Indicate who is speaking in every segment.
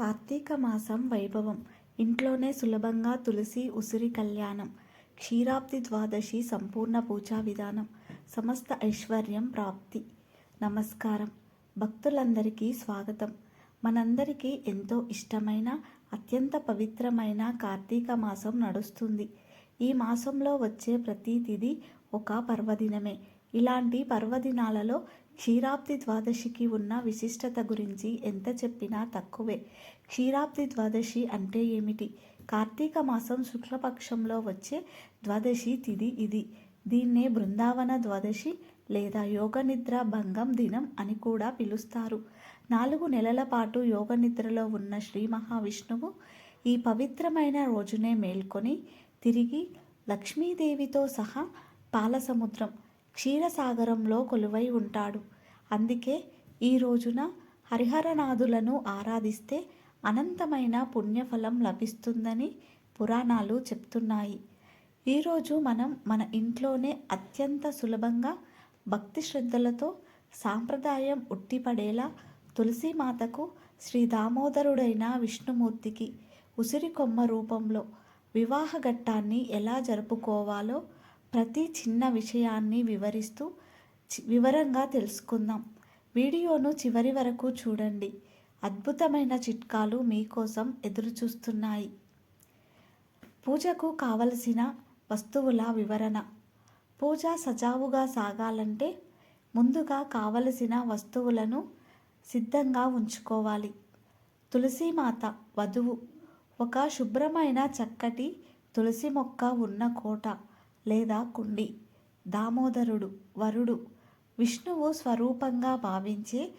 Speaker 1: కార్తీక మాసం వైభవం. ఇంట్లోనే సులభంగా తులసి ఉసిరి కళ్యాణం క్షీరాబ్ది ద్వాదశి సంపూర్ణ పూజా విధానం సమస్త ఐశ్వర్యం ప్రాప్తి. నమస్కారం. భక్తులందరికీ స్వాగతం. మనందరికీ ఎంతో ఇష్టమైన అత్యంత పవిత్రమైన కార్తీక మాసం నడుస్తుంది. ఈ మాసంలో వచ్చే ప్రతి తిది ఒక పర్వదినమే. ఇలాంటి పర్వదినాలలో క్షీరాబ్ది ద్వాదశికి ఉన్న విశిష్టత గురించి ఎంత చెప్పినా తక్కువే. క్షీరాబ్ది ద్వాదశి అంటే ఏమిటి? కార్తీక మాసం శుక్లపక్షంలో వచ్చే ద్వాదశి తిది ఇది. దీన్నే బృందావన ద్వాదశి లేదా యోగనిద్ర భంగం దినం అని కూడా పిలుస్తారు. నాలుగు నెలల పాటు యోగనిద్రలో ఉన్న శ్రీ మహావిష్ణువు ఈ పవిత్రమైన రోజునే మేల్కొని తిరిగి లక్ష్మీదేవితో సహా పాలసముద్రం క్షీరసాగరంలో కొలువై ఉంటాడు. అందుకే ఈ రోజున హరిహరనాథులను ఆరాధిస్తే అనంతమైన పుణ్యఫలం లభిస్తుందని పురాణాలు చెప్తున్నాయి. ఈరోజు మనం మన ఇంట్లోనే అత్యంత సులభంగా భక్తి శ్రద్ధలతో సాంప్రదాయం ఉట్టిపడేలా తులసీమాతకు శ్రీ దామోదరుడైన విష్ణుమూర్తికి ఉసిరి కొమ్మ రూపంలో వివాహ ఘట్టాన్ని ఎలా జరుపుకోవాలో ప్రతి చిన్న విషయాన్ని వివరిస్తూ చి- వివరంగా తెలుసుకుందాం. వీడియోను చివరి వరకు చూడండి. అద్భుతమైన చిట్కాలు మీకోసం ఎదురుచూస్తున్నాయి. పూజకు కావలసిన వస్తువుల వివరణ. పూజ సజావుగా సాగాలంటే ముందుగా కావలసిన వస్తువులను సిద్ధంగా ఉంచుకోవాలి. తులసీమాత వధువు. ఒక శుభ్రమైన చక్కటి తులసి మొక్క ఉన్న కోట. లేదా కుండి. దామోదరుడు వరుడు విష్ణువు స్వరూపంగా భావించే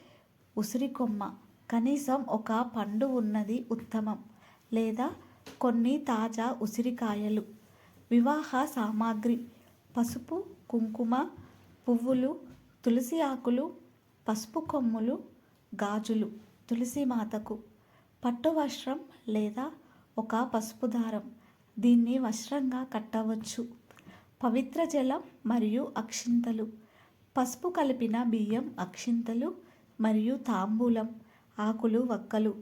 Speaker 1: ఉసిరికొమ్మ. కనీసం ఒక పండు ఉన్నది ఉత్తమం. లేదా కొన్ని తాజా ఉసిరికాయలు. వివాహ సామాగ్రి. పసుపు కుంకుమ పువ్వులు తులసి ఆకులు పసుపు కొమ్ములు గాజులు తులసి మాతకు. పట్టు వస్త్రం లేదా ఒక పసుపు దారం. దీన్ని వస్త్రంగా కట్టవచ్చు. పవిత్ర జలం మరియు అక్షింతలు. పసుపు కలిపిన బియ్యం అక్షింతలు మరియు తాంబూలం ఆకులు వక్కలు.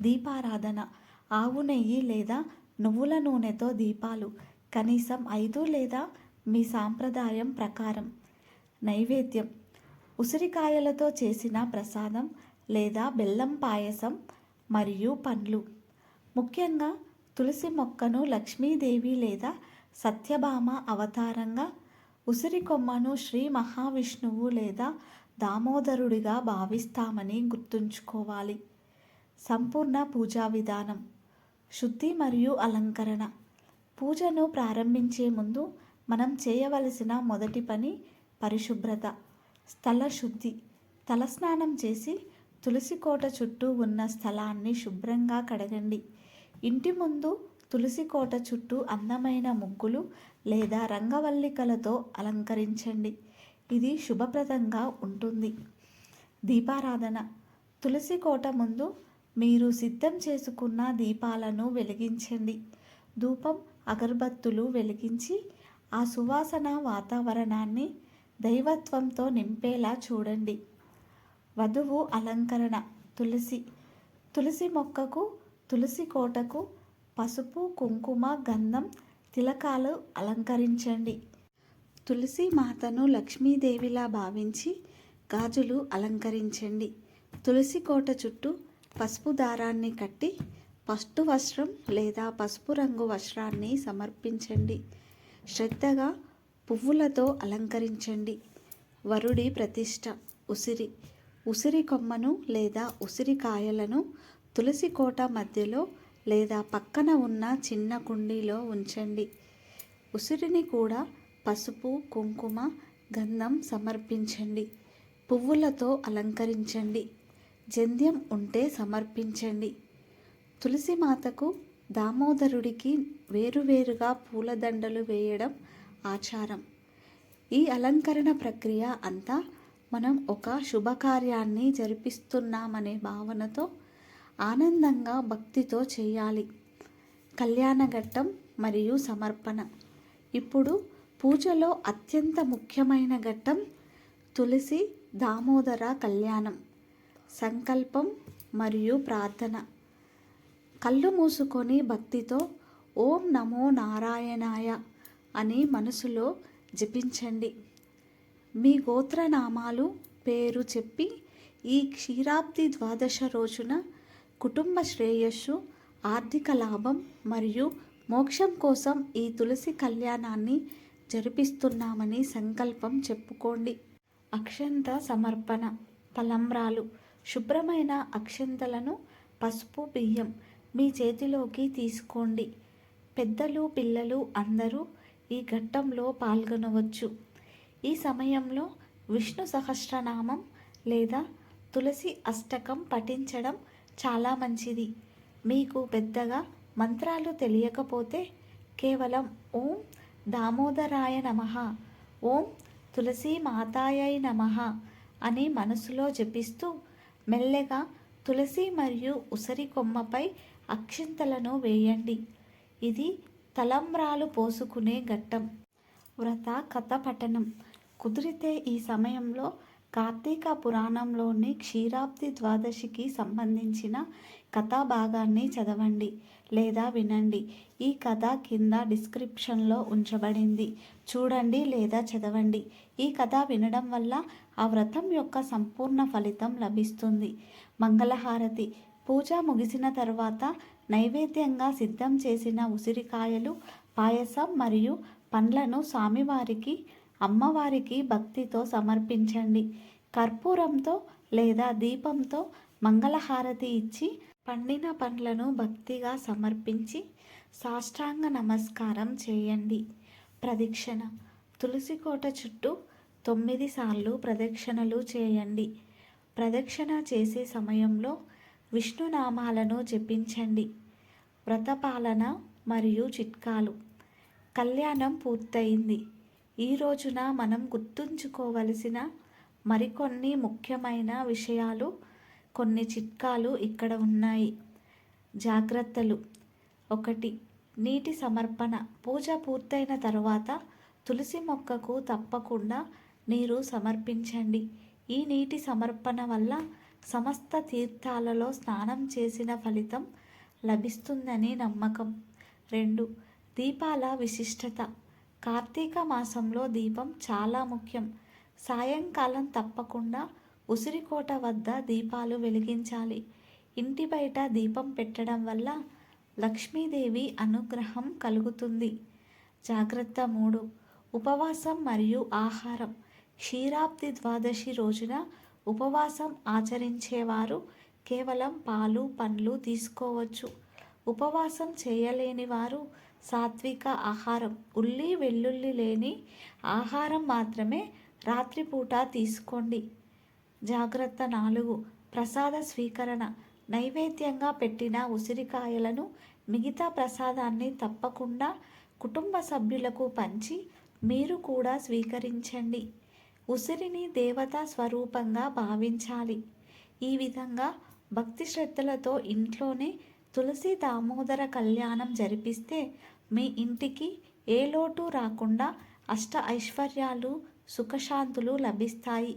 Speaker 1: దీపారాధన. ఆవు నెయ్యి లేదా నువ్వుల నూనెతో దీపాలు. కనీసం ఐదు లేదా మీ సాంప్రదాయం ప్రకారం. నైవేద్యం. ఉసిరికాయలతో చేసిన ప్రసాదం లేదా బెల్లం పాయసం మరియు పండ్లు. ముఖ్యంగా తులసి మొక్కను లక్ష్మీదేవి లేదా సత్యభామ అవతారంగా ఉసిరి కొమ్మను శ్రీ మహావిష్ణువు లేదా దామోదరుడిగా భావిస్తామని గుర్తుంచుకోవాలి. సంపూర్ణ పూజా విధానం శుద్ధి మరియు అలంకరణ. పూజను ప్రారంభించే ముందు మనం చేయవలసిన మొదటి పని పరిశుభ్రత స్థల శుద్ధి. తలస్నానం చేసి తులసి కోట చుట్టూ ఉన్న స్థలాన్ని శుభ్రంగా కడగండి. ఇంటి ముందు తులసి కోట చుట్టూ అందమైన ముగ్గులు లేదా రంగవల్లికలతో అలంకరించండి. ఇది శుభప్రదంగా ఉంటుంది. దీపారాధన. తులసి కోట ముందు మీరు సిద్ధం చేసుకున్న దీపాలను వెలిగించండి. ధూపం అగరబత్తులు వెలిగించి ఆ సువాసన వాతావరణాన్ని దైవత్వంతో నింపేలా చూడండి. వధువు అలంకరణ. తులసి. తులసి మొక్కకు తులసి కోటకు పసుపు కుంకుమ గంధం తిలకాలు అలంకరించండి. తులసి మాతను లక్ష్మీదేవిలా భావించి గాజులు అలంకరించండి. తులసి కోట చుట్టూ పసుపు దారాన్ని కట్టి పసుపు వస్త్రం లేదా పసుపు రంగు వస్త్రాన్ని సమర్పించండి. శ్రద్ధగా పువ్వులతో అలంకరించండి. వరుడి ప్రతిష్ట ఉసిరి. ఉసిరి కొమ్మను లేదా ఉసిరికాయలను తులసి కోట మధ్యలో లేదా పక్కన ఉన్న చిన్న కుండీలో ఉంచండి. ఉసిరిని కూడా పసుపు కుంకుమ గంధం సమర్పించండి. పువ్వులతో అలంకరించండి. జంధ్యం ఉంటే సమర్పించండి. తులసి మాతకు దామోదరుడికి వేరువేరుగా పూలదండలు వేయడం ఆచారం. ఈ అలంకరణ ప్రక్రియ అంతా మనం ఒక శుభకార్యాన్ని జరిపిస్తున్నామనే భావనతో ఆనందంగా భక్తితో చేయాలి. కళ్యాణఘట్టం మరియు సమర్పణ. ఇప్పుడు పూజలో అత్యంత ముఖ్యమైన ఘట్టం తులసి దామోదర కళ్యాణం. సంకల్పం మరియు ప్రార్థన. కళ్ళు మూసుకొని భక్తితో ఓం నమో నారాయణాయ అని మనసులో జపించండి. మీ గోత్రనామాలు పేరు చెప్పి ఈ క్షీరాబ్ది ద్వాదశ రోజున కుటుంబ శ్రేయస్సు ఆర్థిక లాభం మరియు మోక్షం కోసం ఈ తులసి కళ్యాణాన్ని జరిపిస్తున్నామని సంకల్పం చెప్పుకోండి. అక్షంత సమర్పణ తలంబ్రాలు శుభ్రమైన అక్షంతలను పసుపు బియ్యం మీ చేతిలోకి తీసుకోండి. పెద్దలు పిల్లలు అందరూ ఈ ఘట్టంలో పాల్గొనవచ్చు. ఈ సమయంలో విష్ణు సహస్రనామం లేదా తులసి అష్టకం పఠించడం చాలా మంచిది. మీకు పెద్దగా మంత్రాలు తెలియకపోతే కేవలం ఓం దామోదరాయ నమ ఓం తులసి మాతాయై నమ అని మనసులో జపిస్తూ మెల్లగా తులసి మరియు ఉసిరి కొమ్మపై అక్షింతలను వేయండి. ఇది తలంబ్రాలు పోసుకునే ఘట్టం. వ్రత కథ పఠనం. కుదిరితే ఈ సమయంలో కార్తీక పురాణంలోని క్షీరాబ్ది ద్వాదశికి సంబంధించిన కథా భాగాన్ని చదవండి లేదా వినండి. ఈ కథ కింద డిస్క్రిప్షన్లో ఉంచబడింది. చూడండి లేదా చదవండి. ఈ కథ వినడం వల్ల ఆ వ్రతం యొక్క సంపూర్ణ ఫలితం లభిస్తుంది. మంగళహారతి. పూజ ముగిసిన తర్వాత నైవేద్యంగా సిద్ధం చేసిన ఉసిరికాయలు పాయసం మరియు పండ్లను స్వామివారికి అమ్మవారికి భక్తితో సమర్పించండి. కర్పూరంతో లేదా దీపంతో మంగళహారతి ఇచ్చి పండిన పండ్లను భక్తిగా సమర్పించి సాష్టాంగ నమస్కారం చేయండి. ప్రదక్షిణ. తులసికోట చుట్టూ తొమ్మిది సార్లు ప్రదక్షిణలు చేయండి. ప్రదక్షిణ చేసే సమయంలో విష్ణునామాలను జపించండి. వ్రతపాలన మరియు చిట్కాలు. కళ్యాణం పూర్తయింది. ఈ రోజున మనం గుర్తుంచుకోవలసిన మరికొన్ని ముఖ్యమైన విషయాలు కొన్ని చిట్కాలు ఇక్కడ ఉన్నాయి. జాగ్రత్తలు. ఒకటి నీటి సమర్పణ. పూజ పూర్తయిన తర్వాత తులసి మొక్కకు తప్పకుండా నీరు సమర్పించండి. ఈ నీటి సమర్పణ వల్ల సమస్త తీర్థాలలో స్నానం చేసిన ఫలితం లభిస్తుందని నమ్మకం. రెండు దీపాల విశిష్టత. కార్తీక మాసంలో దీపం చాలా ముఖ్యం. సాయంకాలం తప్పకుండా ఉసిరికోట వద్ద దీపాలు వెలిగించాలి. ఇంటి బయట దీపం పెట్టడం వల్ల లక్ష్మీదేవి అనుగ్రహం కలుగుతుంది. జాగ్రత్త మూడు. ఉపవాసం మరియు ఆహారం. క్షీరాబ్ది ద్వాదశి రోజున ఉపవాసం ఆచరించేవారు కేవలం పాలు పండ్లు తీసుకోవచ్చు. ఉపవాసం చేయలేని వారు సాత్విక ఆహారం. ఉల్లి వెల్లుల్లి లేని ఆహారం మాత్రమే రాత్రిపూట తీసుకోండి. జాగ్రత్త నాలుగు. ప్రసాద స్వీకరణ. నైవేద్యంగా పెట్టిన ఉసిరికాయలను మిగతా ప్రసాదాన్ని తప్పకుండా కుటుంబ సభ్యులకు పంచి మీరు కూడా స్వీకరించండి. ఉసిరిని దేవతా స్వరూపంగా భావించాలి. ఈ విధంగా భక్తి శ్రద్ధలతో ఇంట్లోనే తులసి దామోదర కళ్యాణం జరిపిస్తే మీ ఇంటికి ఏ లోటు రాకుండా అష్ట ఐశ్వర్యాలు సుఖశాంతులు లభిస్తాయి.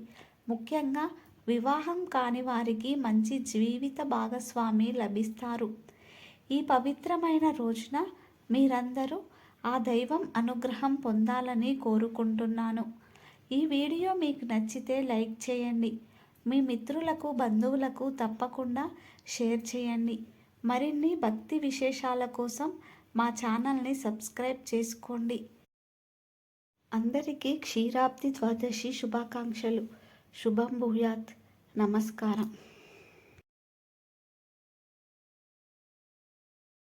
Speaker 1: ముఖ్యంగా వివాహం కాని వారికి మంచి జీవిత భాగస్వామి లభిస్తారు. ఈ పవిత్రమైన రోజున మీరందరూ ఆ దైవం అనుగ్రహం పొందాలని కోరుకుంటున్నాను. ఈ వీడియో మీకు నచ్చితే లైక్ చేయండి. మీ మిత్రులకు బంధువులకు తప్పకుండా షేర్ చేయండి. మరిన్ని భక్తి విశేషాల కోసం మా ఛానల్ని సబ్స్క్రైబ్ చేసుకోండి. అందరికీ క్షీరాబ్ది ద్వాదశి శుభాకాంక్షలు. శుభం భూయాత్. నమస్కారం.